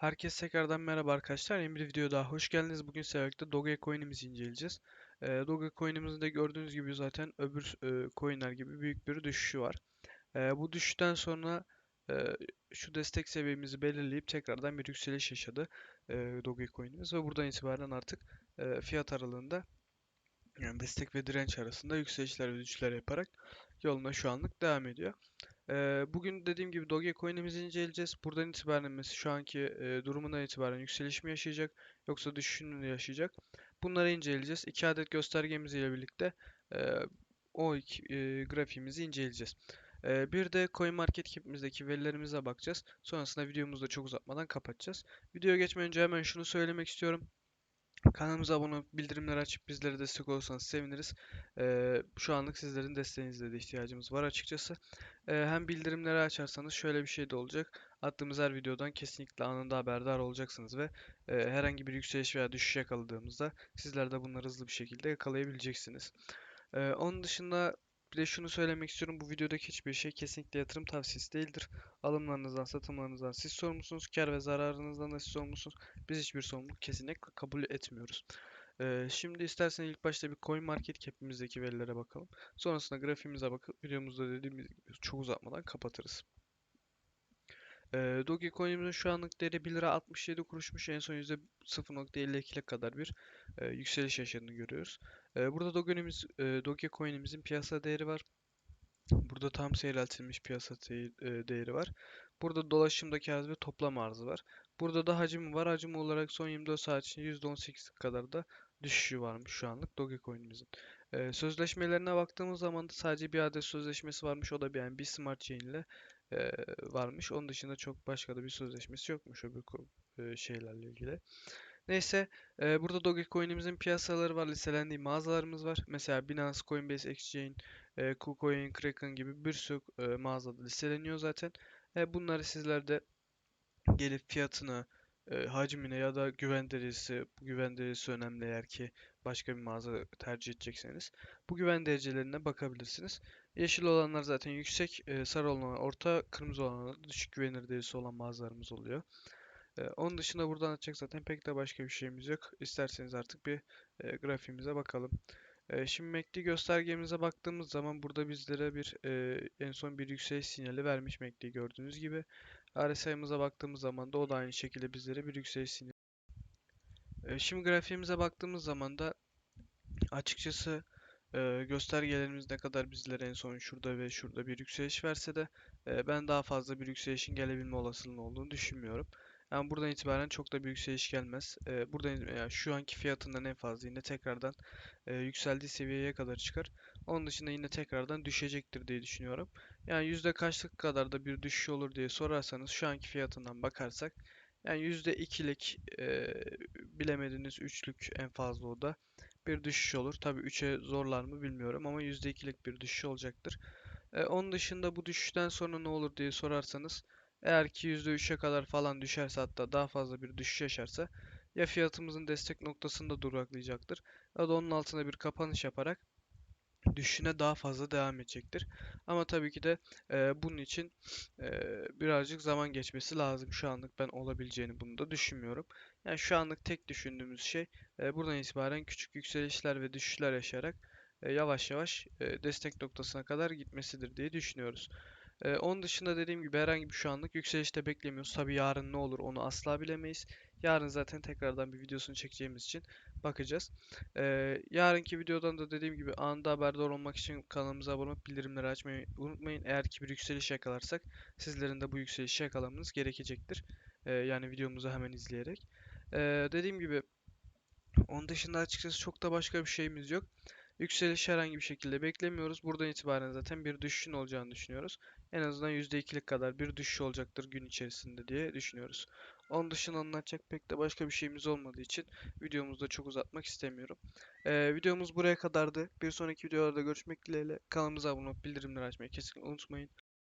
Herkese tekrardan merhaba arkadaşlar. Yeni bir video daha hoş geldiniz. Bugün sizlerle Dogecoin'imizi inceleyeceğiz. E, Dogecoin'imizin de gördüğünüz gibi zaten öbür e, coin'ler gibi büyük bir düşüşü var. E, bu düşüşten sonra e, şu destek seviyemizi belirleyip tekrardan bir yükseliş yaşadı e, Dogecoin'imiz ve buradan itibaren artık e, fiyat aralığında yani destek ve direnç arasında yükselişler ve düşüşler yaparak yoluna şu anlık devam ediyor. Bugün dediğim gibi Dogecoin'imizi inceleyeceğiz. Buradan itibaren mesela şu anki e, durumundan itibaren yükseliş mi yaşayacak yoksa düşüşünü mü yaşayacak? Bunları inceleyeceğiz. İki adet göstergemiz ile birlikte e, o iki, e, grafiğimizi inceleyeceğiz. E, bir de CoinMarketCap'imizdeki verilerimize bakacağız. Sonrasında videomuzu da çok uzatmadan kapatacağız. Videoya geçmeden önce hemen şunu söylemek istiyorum. Kanalımıza abone olup bildirimleri açıp bizlere destek olursanız seviniriz. Ee, şu anlık sizlerin desteğinize de ihtiyacımız var açıkçası. Ee, hem bildirimleri açarsanız şöyle bir şey de olacak. Attığımız her videodan kesinlikle anında haberdar olacaksınız ve e, herhangi bir yükseliş veya düşüş yakaladığımızda sizler de bunları hızlı bir şekilde yakalayabileceksiniz. Ee, onun dışında bir de şunu söylemek istiyorum. Bu videodaki hiçbir şey kesinlikle yatırım tavsiyesi değildir. Alımlarınızdan, satımlarınızdan siz sorumlusunuz. Kar ve zararınızdan da siz sorumlusunuz. Biz hiçbir sorumluluk kesinlikle kabul etmiyoruz. Ee, şimdi istersen ilk başta bir Coin Market Cap'imizdeki verilere bakalım. Sonrasında grafiğimize bakıp videomuzda dediğimiz gibi çok uzatmadan kapatırız. Ee, Dogecoin'imizin şu anlık değeri 1 lira 67 kuruşmuş. En son %0.52'lik kadar bir e, yükseliş yaşadığını görüyoruz. E, burada Dogecoin'imiz, e, Dogecoin'imizin piyasa değeri var. Burada tam seyreltilmiş piyasa değeri var. Burada dolaşımdaki arz ve toplam arzı var. Burada da hacim var. Hacim olarak son 24 saat içinde %18 kadar da düşüşü varmış şu anlık Dogecoin'imizin. Ee, sözleşmelerine baktığımız zaman da sadece bir adet sözleşmesi varmış. O da bir, yani bir Smart Chain ile e, varmış. Onun dışında çok başka da bir sözleşmesi yokmuş öbür e, şeylerle ilgili. Neyse e, burada Dogecoin'imizin piyasaları var. Listelendiği mağazalarımız var. Mesela Binance, Coinbase Exchange, e, KuCoin, Kraken gibi bir sürü e, mağazada listeleniyor zaten. E, bunları sizler de gelip fiyatını, e, hacmine ya da güven derecesi, bu güven derecesi önemli eğer ki başka bir mağaza tercih edecekseniz. Bu güven derecelerine bakabilirsiniz. Yeşil olanlar zaten yüksek, e, sarı olanlar orta, kırmızı olanlar düşük güvenilir derecesi olan mağazalarımız oluyor. E, onun dışında buradan anlatacak zaten pek de başka bir şeyimiz yok. İsterseniz artık bir e, grafiğimize bakalım. Şimdi MACD göstergemize baktığımız zaman burada bizlere bir e, en son bir yükseliş sinyali vermiş MACD gördüğünüz gibi. RSI'mize baktığımız zaman da o da aynı şekilde bizlere bir yükseliş sinyali. E, şimdi grafiğimize baktığımız zaman da açıkçası e, göstergelerimiz ne kadar bizlere en son şurada ve şurada bir yükseliş verse de e, ben daha fazla bir yükselişin gelebilme olasılığının olduğunu düşünmüyorum. Yani buradan itibaren çok da bir yükseliş gelmez. E, buradan yani şu anki fiyatından en fazla yine tekrardan e, yükseldiği seviyeye kadar çıkar. Onun dışında yine tekrardan düşecektir diye düşünüyorum. Yani yüzde kaçlık kadar da bir düşüş olur diye sorarsanız şu anki fiyatından bakarsak yani yüzde ikilik e, bilemediğiniz üçlük en fazla o da bir düşüş olur. Tabii 3'e zorlar mı bilmiyorum ama yüzde ikilik bir düşüş olacaktır. E, onun dışında bu düşüşten sonra ne olur diye sorarsanız eğer ki %3'e kadar falan düşerse hatta daha fazla bir düşüş yaşarsa ya fiyatımızın destek noktasında duraklayacaktır ya da onun altına bir kapanış yaparak düşüşüne daha fazla devam edecektir. Ama tabii ki de e, bunun için e, birazcık zaman geçmesi lazım. Şu anlık ben olabileceğini bunu da düşünmüyorum. Yani şu anlık tek düşündüğümüz şey e, buradan itibaren küçük yükselişler ve düşüşler yaşayarak e, yavaş yavaş e, destek noktasına kadar gitmesidir diye düşünüyoruz. Ee, onun dışında dediğim gibi herhangi bir şu anlık yükselişte beklemiyoruz. Tabii yarın ne olur onu asla bilemeyiz. Yarın zaten tekrardan bir videosunu çekeceğimiz için bakacağız. Ee, yarınki videodan da dediğim gibi anında haberdar olmak için kanalımıza abone olup bildirimleri açmayı unutmayın. Eğer ki bir yükseliş yakalarsak sizlerin de bu yükselişi yakalamanız gerekecektir. Ee, yani videomuzu hemen izleyerek. Ee, dediğim gibi onun dışında açıkçası çok da başka bir şeyimiz yok. Yükseliş herhangi bir şekilde beklemiyoruz. Buradan itibaren zaten bir düşüşün olacağını düşünüyoruz. En azından %2'lik kadar bir düşüş olacaktır gün içerisinde diye düşünüyoruz. Onun dışında anlatacak pek de başka bir şeyimiz olmadığı için videomuzu da çok uzatmak istemiyorum. Ee, videomuz buraya kadardı. Bir sonraki videolarda görüşmek dileğiyle. Kanalımıza abone olup bildirimleri açmayı kesinlikle unutmayın.